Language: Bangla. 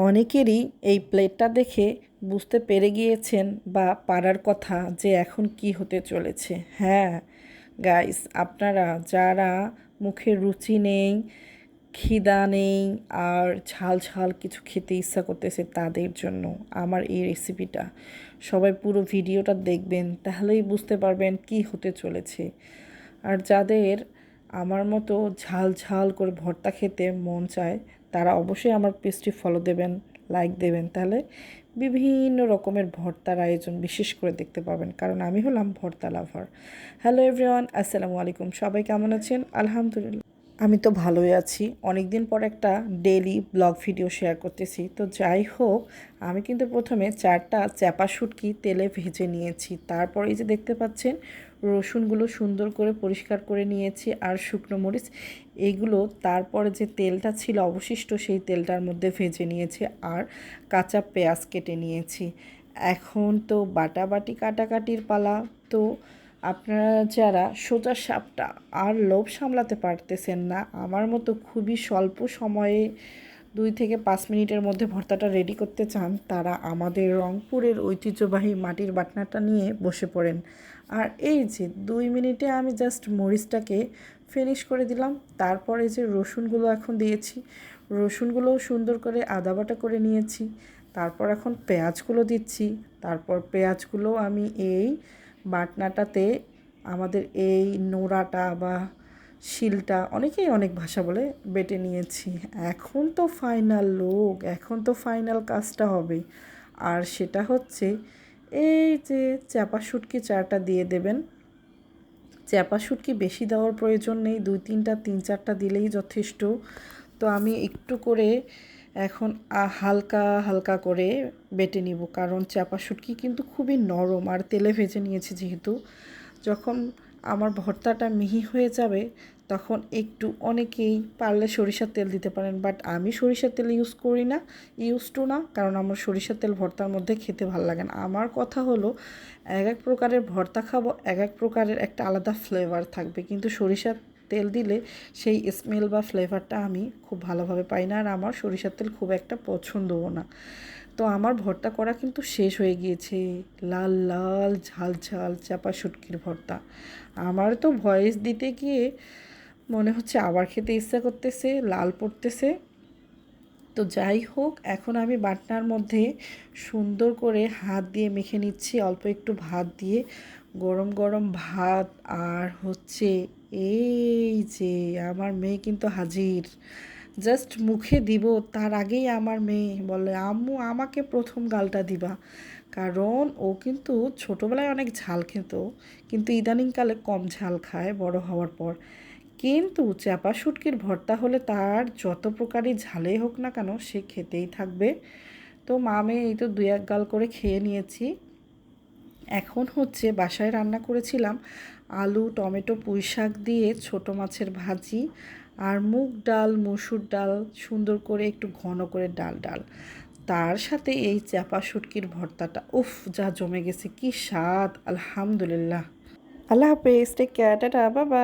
অনেকেরই এই প্লেটটা দেখে বুঝতে পেরে গিয়েছেন বা পারার কথা যে এখন কি হতে চলেছে। হ্যাঁ গাইস আপনারা যারা মুখে রুচি নেই, খিদা নেই আর ঝাল ঝাল কিছু খেতে ইচ্ছা করতেছে তাদের জন্য আমার এই রেসিপিটা সবাই পুরো ভিডিওটা দেখবেন তাহলেই বুঝতে পারবেন কি হতে চলেছে। আর যাদের আমার মতো ঝাল ঝাল করে ভর্তা খেতে মন চায় তারা অবশ্যই আমার পেজটি ফলো দেবেন লাইক দেবেন। তাহলে বিভিন্ন রকমের ভর্তার আয়োজন বিশেষ করে দেখতে পাবেন। কারণ আমি হলাম ভর্তা লাভার হ্যালো এভরিওয়ান আসসালামু আলাইকুম। সবাই কেমন আছেন? আলহামদুলিল্লাহ। আমি তো ভালোই আছি। অনেক দিন পর একটা ডেলি ব্লগ ভিডিও শেয়ার করতেছি। তো যাই হোক, আমি কিন্তু প্রথমে চারটা চ্যাপা শুটকি তেলে ভেজে নিয়েছি। তারপর এই যে দেখতে পাচ্ছেন, রসুনগুলো সুন্দর করে পরিষ্কার করে নিয়েছি আর শুকনো মরিচ। এইগুলো তারপরে যে তেলটা ছিল অবশিষ্ট, সেই তেলটার মধ্যে ভেজে নিয়েছি আর কাঁচা পেঁয়াজ কেটে নিয়েছি। এখন তো বাটাবাটি কাটাকাটির পালা। তো আপনারা যারা সোজা সাপটা আর লোভ সামলাতে পারতেছেন না, আমার মতো খুবই স্বল্প সময়ে দুই থেকে পাঁচ মিনিটের মধ্যে ভর্তাটা রেডি করতে চান, তারা আমাদের রংপুরের ঐতিহ্যবাহী মাটির বাটনাটা নিয়ে বসে পড়েন। আর এই যে দুই মিনিটে আমি জাস্ট মরিচটাকে ফিনিশ করে দিলাম, তারপরে যে রসুনগুলো এখন দিয়েছি, রসুনগুলোও সুন্দর করে আদা বাটা করে নিয়েছি, তারপর এখন পেঁয়াজগুলো দিচ্ছি, তারপর পেঁয়াজগুলো আমি এই বাটনাটাতে আমাদের এই নোড়াটা বা শিলটা অনেকেই অনেক ভাষা বলে বেটে নিয়েছি। এখন তো ফাইনাল লোক এখন তো ফাইনাল কাজটা হবে আর সেটা হচ্ছে এই যে চাপা শুটকি চাটা দিয়ে দেবেন। চাপা শুটকি বেশি দেওয়ার প্রয়োজন নেই, দুই তিনটা, তিন চারটা দিলেই যথেষ্ট। তো আমি একটু করে এখন হালকা হালকা করে বেটে নিব। কারণ চাপা শুটকি কিন্তু খুবই নরম আর তেলে ভেজে নিয়েছি যেহেতু। যখন আমার ভর্তাটা মিহি হয়ে যাবে, তখন একটু অনেকেই পারলে সরিষার তেল দিতে পারেন। বাট আমি সরিষার তেল ইউজ করি না ইউজ টু না। কারণ আমার সরিষার তেল ভর্তার মধ্যে খেতে ভালো লাগে না। আমার কথা হলো, এক এক প্রকারের ভর্তা খাব, এক এক প্রকারের একটা আলাদা ফ্লেভার থাকবে। কিন্তু সরিষার তেল দিলে সেই স্মেল বা ফ্লেভারটা আমি খুব ভালোভাবে পাই না। আর আমার সরিষার তেল খুব একটা পছন্দও না। তো আমার ভর্তা করা কিন্তু শেষ হয়ে গিয়েছে। লাল লাল, ঝাল ঝাল, চাপা শুটকির ভর্তা। আমার তো ভয়েস দিতে গিয়ে মনে হচ্ছে আবার খেতে ইচ্ছা করতেছে, লাল পড়তেছে। তো যাই হোক, এখন আমি বাটনার মধ্যে সুন্দর করে হাত দিয়ে মেখে নিচ্ছি। অল্প একটু ভাত দিয়ে। গরম গরম ভাত আর হচ্ছে এই যে আমার মেয়ে কিন্তু হাজির। জাস্ট মুখে দিব, তার আগেই আমার মেয়ে বলে, আম্মু, আমাকে প্রথম গালটা দিবা। কারণ ও কিন্তু ছোটোবেলায় অনেক ঝাল খেত, কিন্তু ইদানিংকালে কম ঝাল খায় বড় হওয়ার পর। কিন্তু চাপা শুটকির ভর্তা হলে তার যত প্রকারই ঝালেই হোক না কেন সে খেতেই থাকবে। তো মামে এই তো দুই এক গাল করে খেয়ে নিয়েছি। এখন হচ্ছে বাসায় রান্না করেছিলাম আলু, টমেটো, পুঁই শাক দিয়ে ছোটো মাছের ভাজি আর মুগ ডাল, মসুর ডাল, সুন্দর করে একটু ঘন করে ডাল ডাল। তার সাথে এই চাপা শুটকির ভর্তাটা, উফ, যা জমে গেছে, কি স্বাদ, আলহামদুলিল্লাহ। আল্লাহ হাফেজ টেক কেয়ার টাটা বাবা